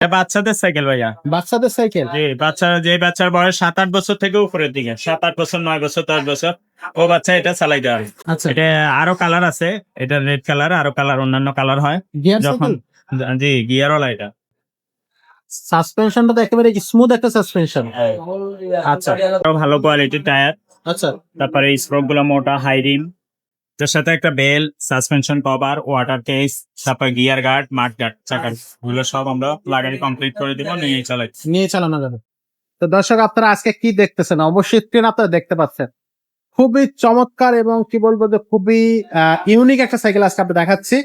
বাচ্চাদের সাইকেল ভাইয়া। বাচ্চাদের সাইকেল জি বাচ্চা যে বাচ্চার বয়স সাত আট বছর থেকে উপরের দিকে সাত আট বছর নয় বছর দশ বছর ও বাচ্চা এটা চালাই দেওয়া আচ্ছা। এটা আরও কালার আছে এটা রেড কালার আরও কালার অন্যান্য কালার হয়। যখন জি গিয়ারওয়ালা এটা। সাসপেনশনটা তো একেবারে স্মুথ একটা সাসপেনশন আচ্ছা। ভালো কোয়ালিটির টায়ার আচ্ছা। তারপরে স্প্রোকগুলো মোটা হাই রিম তার সাথে একটা bell suspension cover water case তারপর গিয়ার গার্ড মাঠ গার্ড চাকারগুলো সব আমরা লাগাই কমপ্লিট করে দিব, নিয়ে চালাই নিয়ে চালানো যাবে তো দর্শক, আপনারা আজকে কি দেখতেছেন? অবশ্যই স্ক্রিন আপনারা দেখতে পাচ্ছেন। খুবই চমৎকার এবং কি বলব যে খুবই ইউনিক একটা সাইকেল আজকে আপনাদের দেখাচ্ছি।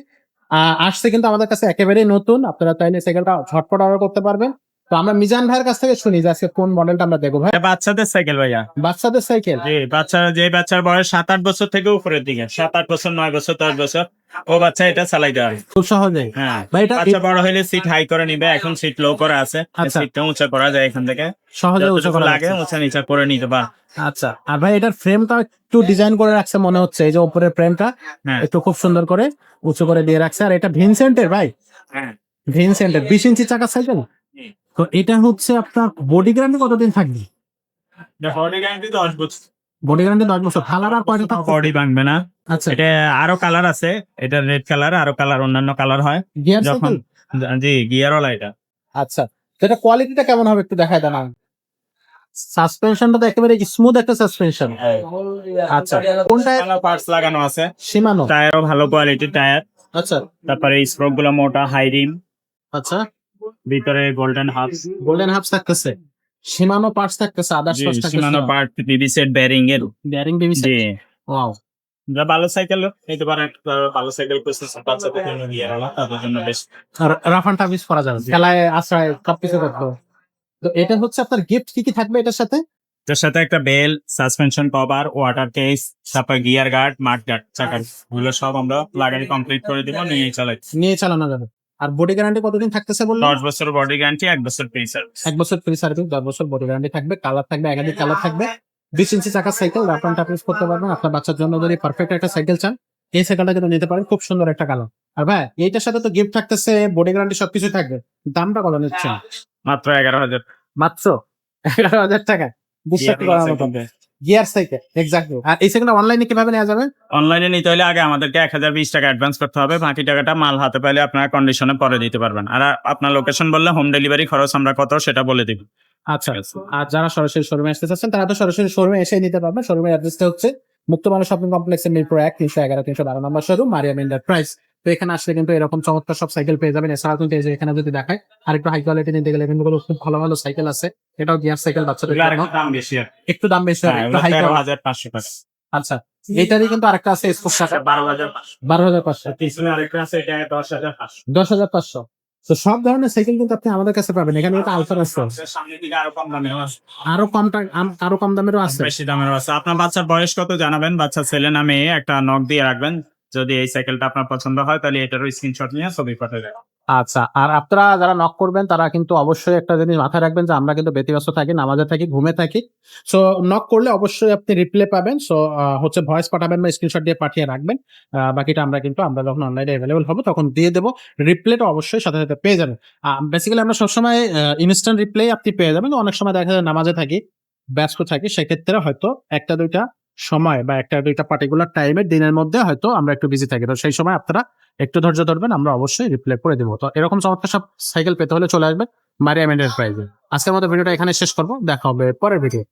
আসছে কিন্তু আমাদের কাছে একেবারেই নতুন। আপনারা চাইলে সাইকেলটা ঝটপট অর্ডার করতে পারবেন। তো আমরা মিজান ভাইয়ের কাছ থেকে শুনি যে আজকে কোন মডেলটা আমরা দেখব ভাই? বাচ্চাদের সাইকেল ভাইয়া। বাচ্চাদের সাইকেল জি বাচ্চা যে বাচ্চার বয়স সাত আট বছর থেকে উপরের দিকে সাত আট বছর নয় বছর দশ বছর ও বাচ্চা এটা চালাই দেওয়া খুব সহজে। হ্যাঁ বাচ্চা বড় হলে সিট হাই করে নিবে এখন সিট লো করে আছে আচ্ছা। সিটটা উঁচা করা যায় এখান থেকে। সহজে উঁচু করা লাগে। উঁচা নিচা করে নিতে পার। আচ্ছা আর ভাই এটার ফ্রেমটা একটু ডিজাইন করে রাখছে মনে হচ্ছে এই যে উপরের ফ্রেমটা হ্যাঁ। একটু খুব সুন্দর করে উঁচু করে দিয়ে রাখছে। আর এটা ভিনসেন্টের ভাই? হ্যাঁ। ভিনসেন্টের বিশ ইঞ্চি চাকা সাইকেল। তো এটা হচ্ছে আপনার বডি গ্যারান্টি কতদিন থাকবে? বডি গ্যারান্টি দশ বছর। বডি গ্যারান্টি দশ বছর। কালার আর কয়টা বডি ভাঙবে না। আচ্ছা। এটা আরও কালার আছে। এটা রেড কালার আরও কালার অন্যান্য কালার হয়। গিয়ার যখন জি গিয়ারওয়ালা এটা। আচ্ছা। এটা কোয়ালিটিটা কেমন হবে একটু দেখায় দেন সাসপেনশনটা তো একেবারে স্মুথ একটা সাসপেনশন আচ্ছা। কোনটা? পার্টস লাগানো আছে। সীমানো। টায়ারও ভালো কোয়ালিটির টায়ার আচ্ছা। তারপরে স্প্রোকগুলো মোটা হাই রিম আচ্ছা। ভিতরে গোল্ডেন হাফ গোল্ডেন হাফস থাকতেছে। সীমানো পার্টস থাকতেছে others parts Shimano part PB set bearing এর। বেয়ারিং বেবি জি। ওয়াও যা ভালো সাইকেল নিতে পারেন একটা ভালো সাইকেল করতেছে বাচ্চাদের জন্য গিয়ারওয়ালা তাদের জন্য বেশ। রাফান টাফিস করা যাবে। খেলায় আশ্রয় সবকিছু করতে তো এটা হচ্ছে আপনার গিফট কি কি থাকবে এটার সাথে? তার সাথে একটা bell suspension cover water case তারপর গিয়ার গার্ড মাঠ গার্ড চাকারগুলো সব আমরা লাগাই কমপ্লিট করে দিব নিয়ে চালাই নিয়ে চালানো যাবে। আর বডি গ্যারান্টি কতদিন থাকতেছে বললেন দশ বছর বডি গ্যারান্টি এক বছর ফ্রি সার্ভিস এক বছর ফ্রি সার্ভিস দশ বছর বডি গ্যারান্টি থাকবে কালার থাকবে একাধিক কালার থাকবে। বিশ ইঞ্চি চাকার সাইকেল রাফান টাফিস করতে পারবেন। আপনার বাচ্চার জন্য যদি পারফেক্ট একটা সাইকেল চান এই সাইকেলটা কিন্তু নিতে পারেন খুব সুন্দর একটা কালার আর ভাই এইটার সাথে তো গিফট থাকতেছে বডি গ্যারান্টি সবকিছু থাকবে। দামটা কত নিচ্ছেন? মাত্র এগারো হাজার। মাত্র এগারো হাজার টাকা বিশ্বাস করার মতো গিয়ার সাইকেল এক্স্যাক্টলি আর এই সাইকেলটা অনলাইনে কীভাবে নেওয়া যাবে? অনলাইনে নিতে হলে আগে আমাদেরকে এক হাজার বিশ টাকা অ্যাডভান্স করতে হবে। বাকি টাকাটা মাল হাতে পেলে আপনার কন্ডিশনে পরে দিতে পারবেন। আর আপনার লোকেশন বললে হোম ডেলিভারি খরচ আমরা কত সেটা বলে দিব। আচ্ছা আর যারা সরাসরি শোরুমে আসতে চাচ্ছেন তারা তো সরাসরি শোরুমে এসে নিতে পারবেন। শোরুমের অ্যাড্রেসটা হচ্ছে মুক্তমালা শপিং কমপ্লেক্সের মিরপুর এক তিনশো এগারো তিনশো বারো নম্বর শোরুম মারিয়াম এন্টারপ্রাইজ তো এখানে আসলে কিন্তু এরকম চমৎকার সব সাইকেল পেয়ে যাবেন। এছাড়াও কিন্তু এই যে এখানে যদি দেখায় আর একটু হাই কোয়ালিটি নিতে গেলে কিন্তু খুব ভালো ভালো সাইকেল আছে। এটাও গিয়ার সাইকেল বাচ্চাদের দাম একটু দাম বেশি হ্যাঁ, একটু হাই হাজার পাঁচশো টাকা। আচ্ছা এইটারই কিন্তু আরেকটা আছে স্পোর্টস টাকা বারো হাজার পাঁচশো। বারো হাজার পাঁচশো। পিছনে আরেকটা আছে এটা দশ হাজার পাঁচশো। দশ হাজার পাঁচশো। তো সব ধরনের সাইকেল কিন্তু আপনি আমাদের কাছে পাবেন। এখানে একটা আলফার আছে। আরও কম দামেরও আছে। আরও কম আরও কম দামেরও আছে। বেশি দামেরও আছে। আপনার বাচ্চার বয়স কত জানাবেন? বাচ্চা ছেলে না মেয়ে একটা নক দিয়ে রাখবেন। যদি এই সাইকেলটা আপনার পছন্দ হয়, তাহলে এটারও স্ক্রিনশট নিয়ে ছবি পাঠিয়ে দেবেন আচ্ছা আর আপনারা যারা নক করবেন, তারা কিন্তু অবশ্যই একটা জিনিস মাথায় রাখবেন যে আমরা কিন্তু ব্যতিব্যস্ত থাকি, নামাজে থাকি, ঘুমে থাকি। সো নক করলে অবশ্যই আপনি রিপ্লে পাবেন। সো হচ্ছে ভয়েস পাঠাবেন বা স্ক্রিনশট দিয়ে পাঠিয়ে রাখবেন। বাকিটা আমরা কিন্তু, আমরা যখন অনলাইনে অ্যাভেলেবল হব, তখন দিয়ে দেবো। রিপ্লেটা অবশ্যই সাথে সাথে পেয়ে যাবেন। বেসিক্যালি আমরা সবসময় ইনস্ট্যান্ট রিপ্লে আপনি পেয়ে যাবেন। অনেক সময় দেখা যায় নামাজে থাকি, ব্যস্ত থাকি, সেক্ষেত্রে হয়তো একটা, দুইটা সময় বা একটা দুইটা পার্টিকুলার টাইমে দিনের মধ্যে হয়তো আমরা একটু বিজি থাকি। তো সেই সময় আপনারা একটু ধৈর্য ধরবেন, আমরা অবশ্যই রিপ্লাই করে দেবো। তো এরকম চমৎকার সব সাইকেল পেতে হলে চলে আসবে মারিয়া মারিয়াম এন্টারপ্রাইজে আজকের মতো ভিডিওটা এখানে শেষ করব। দেখা হবে পরের ভিডিও